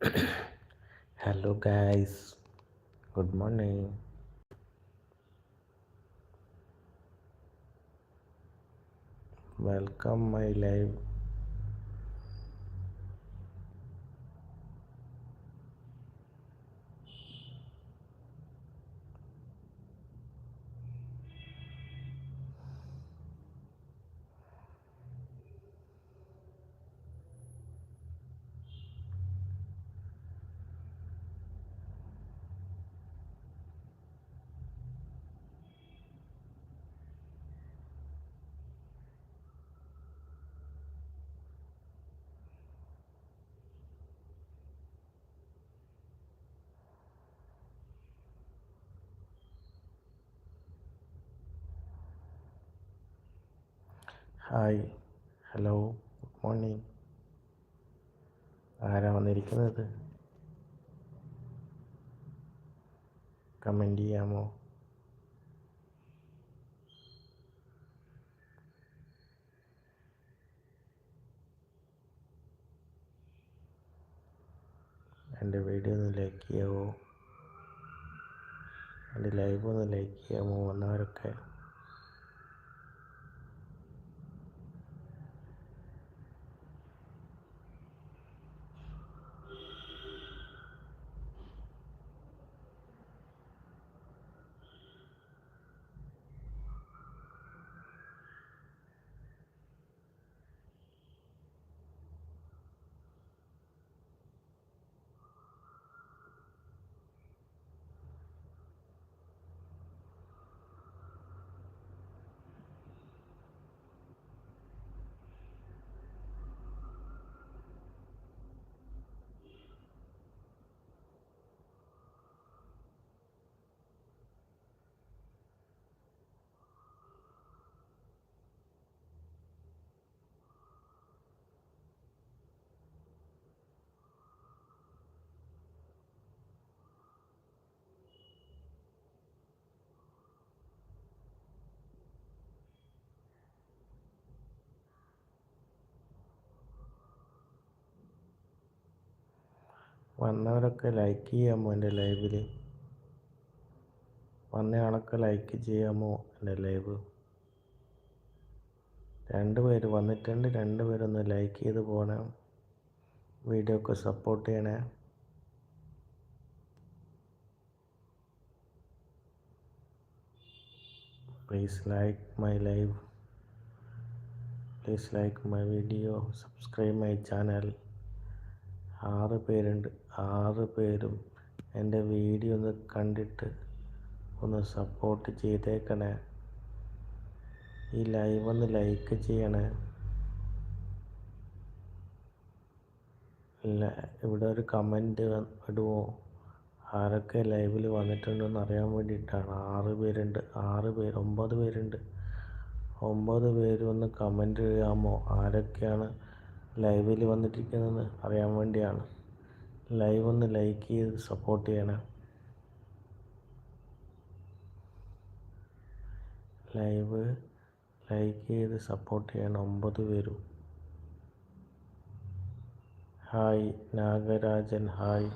hello guys. Good morning. Welcome my live hi hello good morning ആരാ വന്നിരിക്കുന്നത്? Comment ചെയ്യാമോ? എന്റെ വീഡിയോ ഒന്ന് ലൈക്ക് ചെയ്യാമോ എന്റെ ലൈവ് ഒന്ന് ലൈക്ക് ചെയ്യാമോ? വന്നവരൊക്കെ വന്നവരൊക്കെ ലൈക്ക് ചെയ്യാമോ എന്റെ ലൈവിൽ വന്നയാളൊക്കെ ലൈക്ക് ചെയ്യാമോ എന്റെ ലൈവ് രണ്ട് പേര് വന്നിട്ടുണ്ട്. രണ്ട് പേരൊന്ന് ലൈക്ക് ചെയ്ത് പോകണം വീഡിയോ ഒക്കെ സപ്പോർട്ട് ചെയ്യണേ. Please like my live please like my video subscribe my channel ആറ് പേരുണ്ട്. ആറ് പേരും എന്റെ വീഡിയോ ഒന്ന് കണ്ടിട്ട് ഒന്ന് സപ്പോർട്ട് ചെയ്തേക്കണേ. ഈ ലൈവ് ഒന്ന് ലൈക്ക് ചെയ്യണേ. ഇവിടെ ഒരു കമന്റ് ഇടുമോ ആരൊക്കെ ലൈവിൽ വന്നിട്ടുണ്ടെന്ന് അറിയാൻ വേണ്ടിയിട്ടാണ്. ആറ് പേരുണ്ട്. ആറ് പേര് ഒമ്പത് പേരുണ്ട്. ഒമ്പത് പേര് ഒന്ന് കമന്റ് ചെയ്യാമോ ആരൊക്കെയാണ് ലൈവിൽ വന്നിട്ടിരിക്കുന്നത് അറിയാൻ വേണ്ടിയാണ്. ലൈവ് ഒന്ന് ലൈക്ക് ചെയ്ത് സപ്പോർട്ട് ചെയ്യണം. ലൈവ് ലൈക്ക് ചെയ്ത് സപ്പോർട്ട് ചെയ്യണം. ഒമ്പത് പേരും. Hi Nagarajan. Hi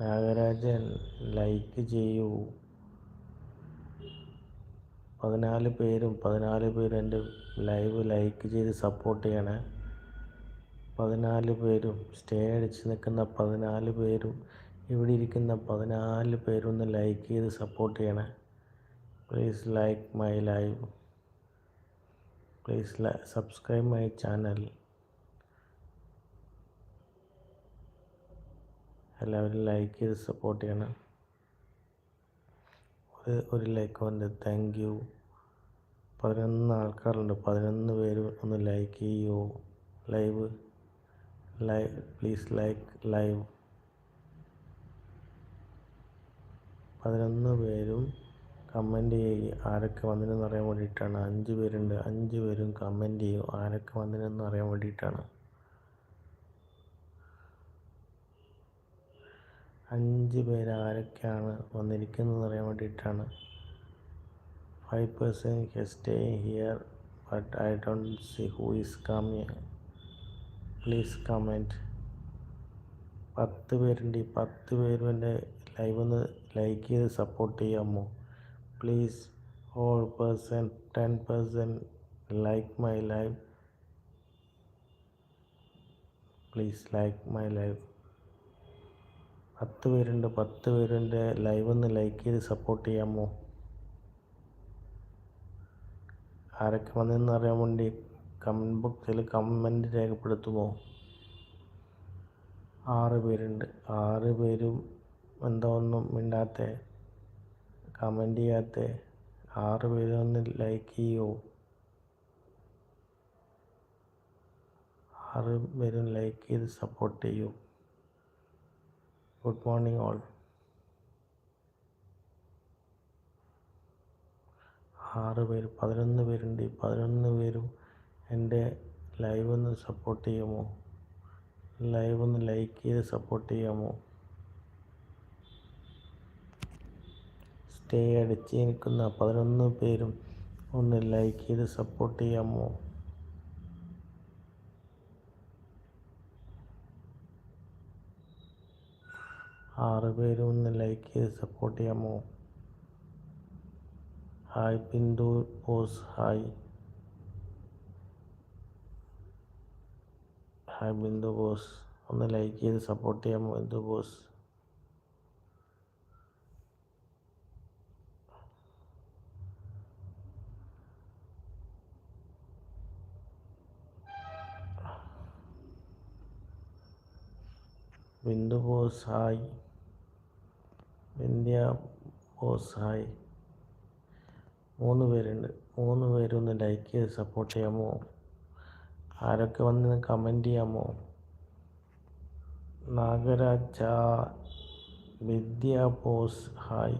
Nagarajan like ചെയ്യൂ. പതിനാല് പേരും പതിനാല് പേരും എന്റെ ലൈവ് ലൈക്ക് ചെയ്ത് സപ്പോർട്ട് ചെയ്യണേ. പതിനാല് പേരും സ്റ്റേ അടിച്ച് നിൽക്കുന്ന പതിനാല് പേരും ഇവിടെ ഇരിക്കുന്ന പതിനാല് പേരും ഒന്ന് ലൈക്ക് ചെയ്ത് സപ്പോർട്ട് ചെയ്യണേ. Please like my live please subscribe my channel എല്ലാവരും ലൈക്ക് ചെയ്ത് സപ്പോർട്ട് ചെയ്യണം. ഒരു ഒരു ലൈക്ക് ഉണ്ട്. താങ്ക് യു പതിനൊന്ന് ആൾക്കാരുണ്ട്. പതിനൊന്ന് പേര് ഒന്ന് ലൈക്ക് ചെയ്യൂ. Live live please like live. പതിനൊന്ന് പേരും കമന്റ് ചെയ്യും ആരൊക്കെ വന്നിരുന്നു അറിയാൻ വേണ്ടിയിട്ടാണ്. അഞ്ച് പേരുണ്ട്. അഞ്ച് പേരും കമന്റ് ചെയ്യും ആരൊക്കെ വന്നിരുന്നു അറിയാൻ വേണ്ടിയിട്ടാണ്. അഞ്ച് പേര് ആരൊക്കെയാണ് വന്നിരിക്കുന്നത് അറിയാൻ വേണ്ടിയിട്ടാണ്. Five person stay here but I don't see who is coming please comment. പത്ത് പേരുണ്ട് ഈ പത്ത് പേരും എന്റെ ലൈവ് ഒന്ന് ലൈക്ക് ചെയ്ത് സപ്പോർട്ട് ചെയ്യാമോ please all person ten person like my live please like my live പത്ത് പേരുണ്ട് പത്ത് പേരുടെ ലൈവ് ഒന്ന് ലൈക്ക് ചെയ്ത് സപ്പോർട്ട് ചെയ്യാമോ ആരൊക്കെ വന്നതെന്ന് അറിയാൻ വേണ്ടി കമന്റ് ബോക്സിൽ കമന്റ് രേഖപ്പെടുത്തുമോ? ആറ് പേരുണ്ട്. ആറ് പേരും എന്താ ഒന്നും മിണ്ടാത്ത? കമന്റ് ചെയ്യാത്ത? ആറ് പേരും ഒന്ന് ലൈക്ക് ചെയ്യുമോ ആറ് പേരും ലൈക്ക് ചെയ്ത് സപ്പോർട്ട് ചെയ്യൂ. Good morning all. ആറ് പേര് പതിനൊന്ന് പേരുണ്ട്. പതിനൊന്ന് പേരും എന്റെ ലൈവ് ഒന്ന് സപ്പോർട്ട് ചെയ്യാമോ? ലൈവ് ഒന്ന് ലൈക്ക് ചെയ്ത് സപ്പോർട്ട് ചെയ്യാമോ? സ്റ്റേ അടിച്ച് നിൽക്കുന്ന പതിനൊന്ന് പേരും ഒന്ന് ലൈക്ക് ചെയ്ത് സപ്പോർട്ട് ചെയ്യാമോ? ആറ് പേരും ഒന്ന് ലൈക്ക് ചെയ്ത് സപ്പോർട്ട് ചെയ്യാമോ? Hi Bindu Bose hi. Hi Bindu Bose ഒന്ന് ലൈക്ക് ചെയ്ത് സപ്പോർട്ട് ചെയ്യാമോ Bindu boss Bindu boss hi Vindhya Bose hi മൂന്ന് പേരുണ്ട്. മൂന്ന് പേരൊന്ന് ലൈക്ക് ചെയ്ത് സപ്പോർട്ട് ചെയ്യാമോ? ആരൊക്കെ വന്ന് കമന്റ് ചെയ്യാമോ? നാഗരാജ വിദ്യ ബോസ് ഹായ്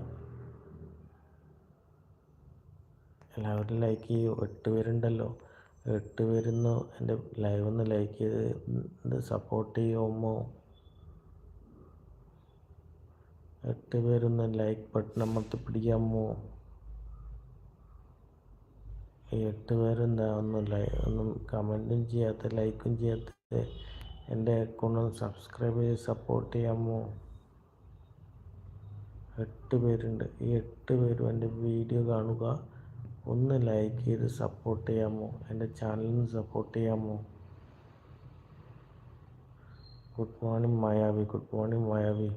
എല്ലാവരും ലൈക്ക് ചെയ്യൂ. എട്ട് പേരുണ്ടല്ലോ. എട്ട് പേരുന്ന്. എന്റെ ലൈവ് ഒന്ന് ലൈക്ക് ചെയ്ത് സപ്പോർട്ട് ചെയ്യുമോ? എട്ട് പേരൊന്ന് ലൈക്ക് ബട്ടൺ അമർത്തി പിടിക്കാമോ? എട്ട് പേരെന്താ ഒന്നും ലൈ ഒന്നും കമന്റും ചെയ്യാത്ത ലൈക്കും ചെയ്യാത്ത എന്റെ അക്കൗണ്ട് ഒന്ന് സബ്സ്ക്രൈബ് ചെയ്ത് സപ്പോർട്ട് ചെയ്യാമോ? എട്ട് പേരുണ്ട്. ഈ എട്ട് പേരും എന്റെ വീഡിയോ കാണുക. ഒന്ന് ലൈക്ക് ചെയ്ത് സപ്പോർട്ട് ചെയ്യാമോ? എന്റെ ചാനലിന് സപ്പോർട്ട് ചെയ്യാമോ? Good morning Mayavi. Good morning Mayavi.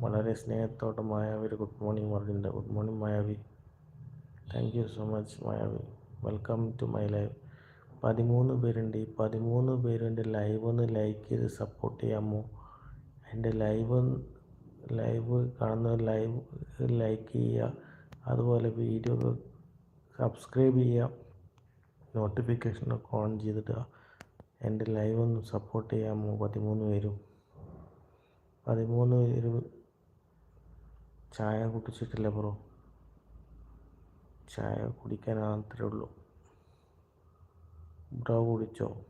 വളരെ സ്നേഹത്തോടെ മായാവി ഗുഡ് മോർണിംഗ് പറഞ്ഞിട്ടുണ്ട്. Good morning Mayavi. Thank you so much Mayavi welcome to my live പതിമൂന്ന് പേരുണ്ട്. ഈ പതിമൂന്ന് പേരും ലൈവ് ഒന്ന് ലൈക്ക് ചെയ്ത് സപ്പോർട്ട് ചെയ്യാമോ എന്റെ ലൈവ് ലൈവ് കാണുന്ന ലൈവ് ലൈക്ക് ചെയ്യുക. അതുപോലെ വീഡിയോ സബ്സ്ക്രൈബ് ചെയ്യുക. നോട്ടിഫിക്കേഷനൊക്കെ ഓൺ ചെയ്തിടുക. എന്റെ ലൈവ് ഒന്ന് സപ്പോർട്ട് ചെയ്യാമോ പതിമൂന്ന് പേരും. പതിമൂന്ന് പേരും ചായ കുടിച്ചിട്ടില്ല ബ്രോ ചായ കുടിക്കാൻ മാത്രമേ ഉള്ളൂ. ബ്രോ കുടിച്ചോ?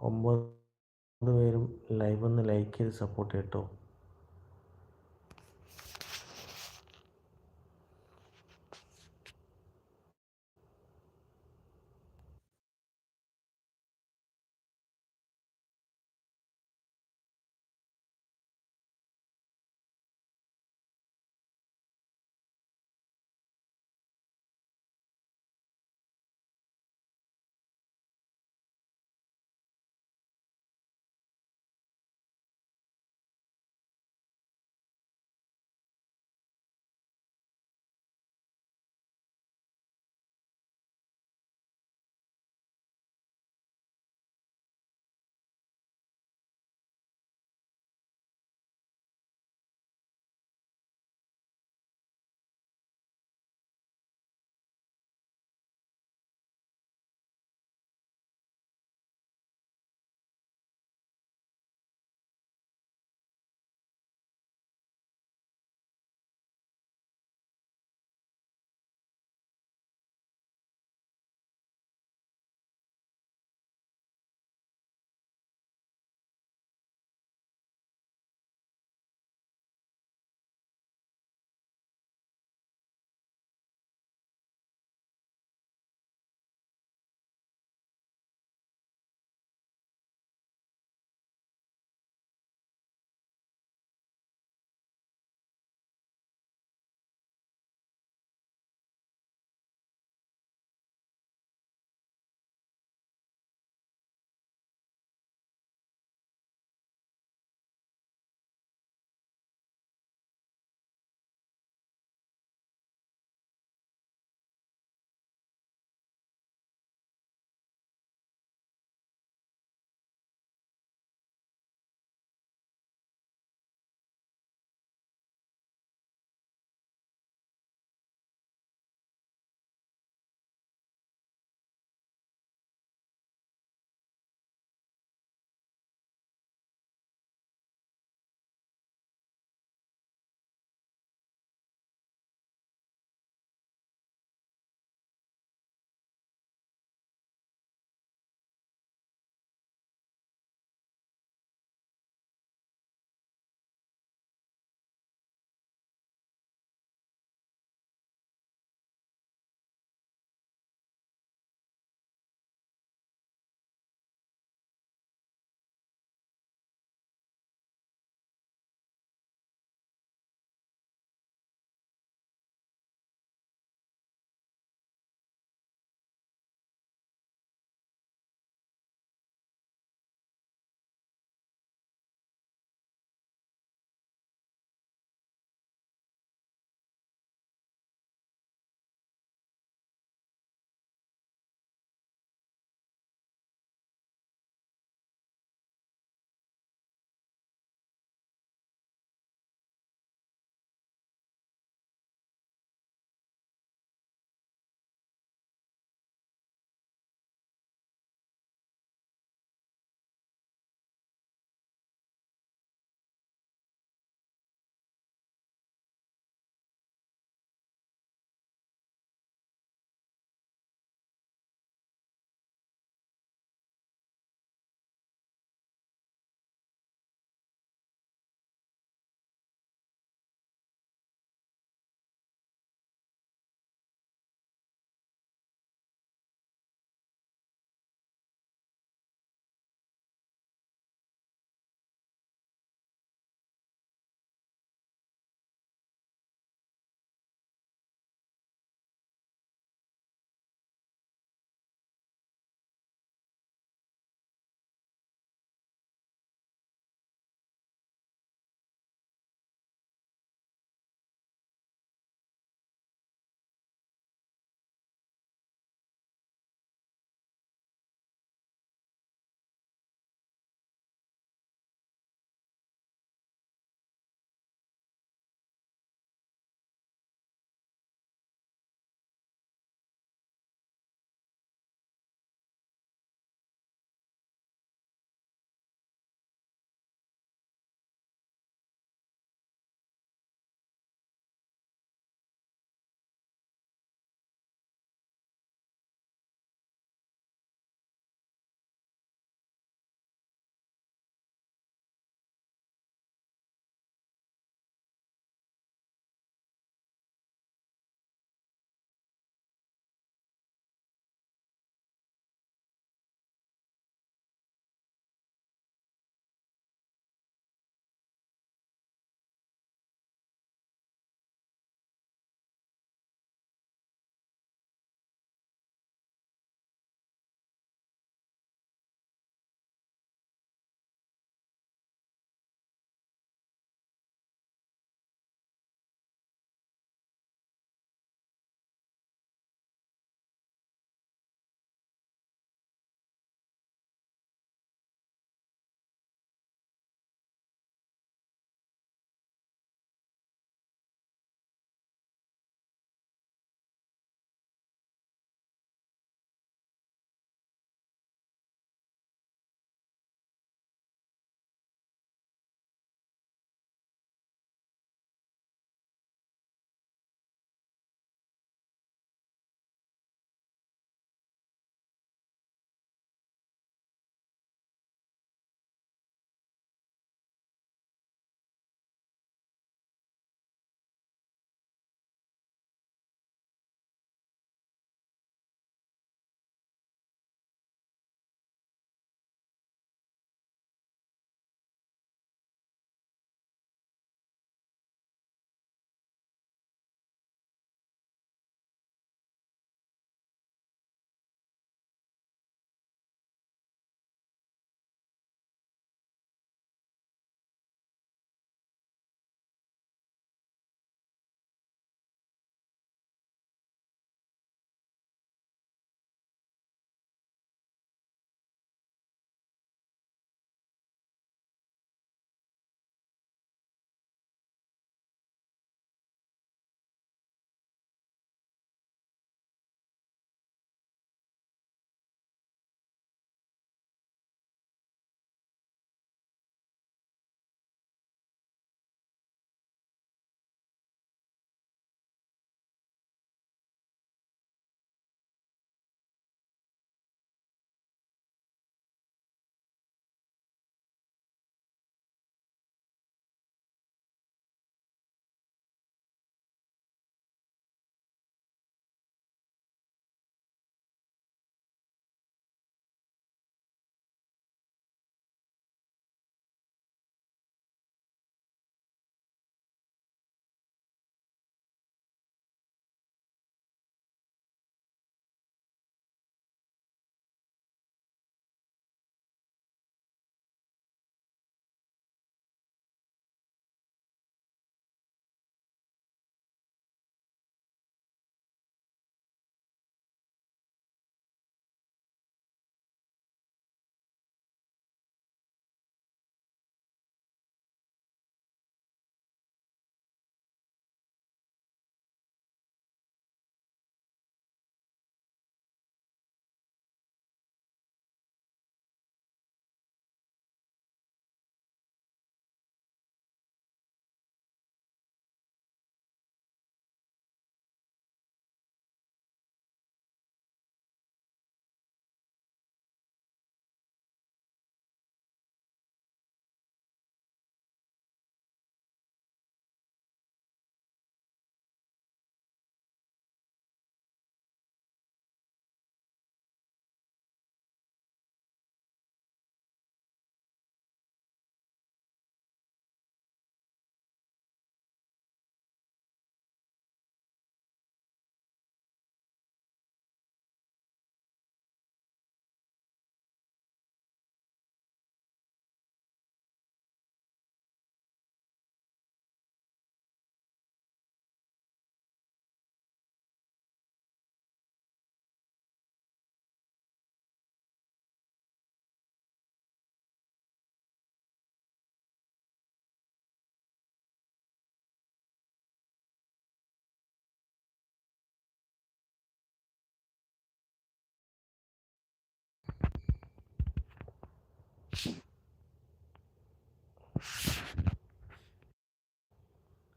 ഒമ്പത് പേരും ലൈവ് ഒന്ന് ലൈക്ക് ചെയ്ത് സപ്പോർട്ട് ചെയ്യട്ടോ.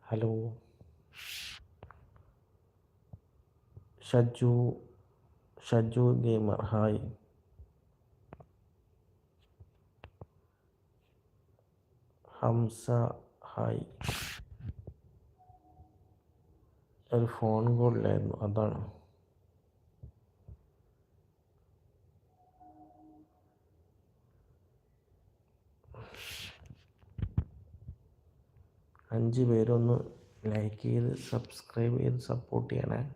hello Shaju Shaju gamer hi Hamsa hi ഒരു ഫോൺ കോളിലായിരുന്നു അതാണ് അഞ്ച് പേരൊന്ന് ലൈക്ക് ചെയ്ത് സബ്സ്ക്രൈബ് ചെയ്ത് സപ്പോർട്ട് ചെയ്യണേ.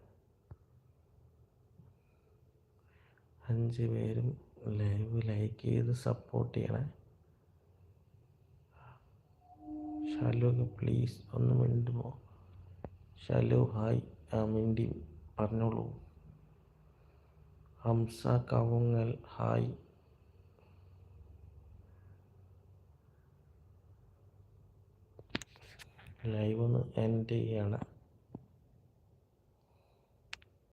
അഞ്ച് പേരും ലൈവ് ലൈക്ക് ചെയ്ത് സപ്പോർട്ട് ചെയ്യണേ. ഷാലോ പ്ലീസ് ഒന്ന് മിണ്ടുമോ ഷാലു ഹായ് ആ മിണ്ടി പറഞ്ഞോളൂ. ഹംസ കവുങ്ങൽ ഹായ് ലൈവ് ഒന്ന് എൻഡ് ചെയ്യാണ്.